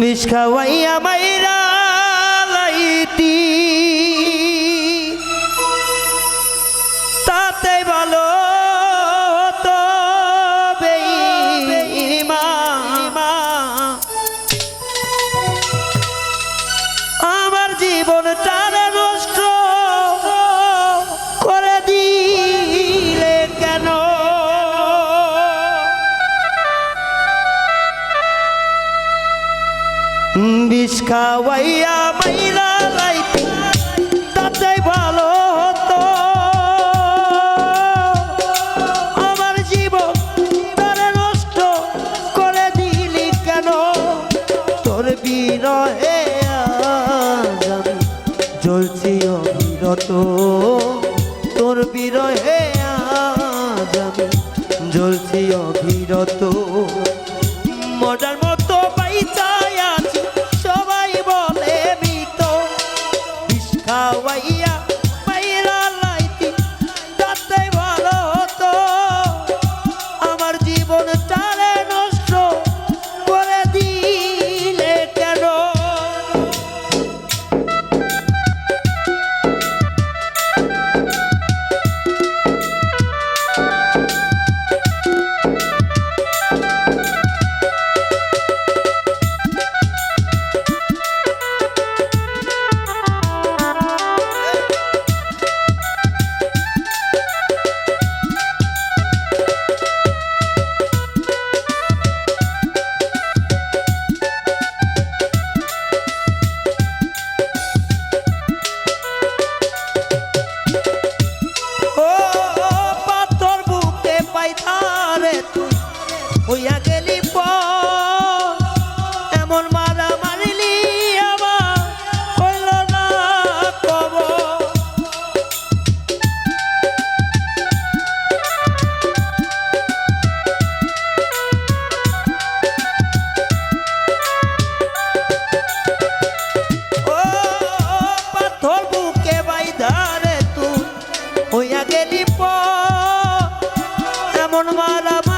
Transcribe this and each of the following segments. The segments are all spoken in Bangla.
বিষ খাওয়াইয়া মাইরা লাইটি বিষ খাওয়াইয়া মাইরা লাইতি, তাতে ভালো হতো। আমার জীবন তারে নষ্ট করে দিলি কেন? তোর বিরহে আমি জ্বলছি অবিরত। তোর বিরহে tomorrow.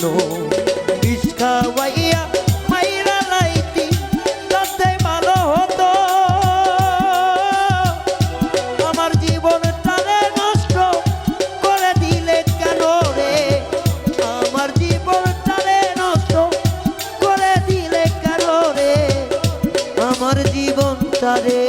কেন বিষ খাওয়াইয়া মাইরা লাইতি, তাতে ভালো হতো। আমার জীবন তারে নষ্ট করে দিলে কেন রে? আমার জীবন তারে নষ্ট করে দিলে কেন রে? আমার জীবন তারে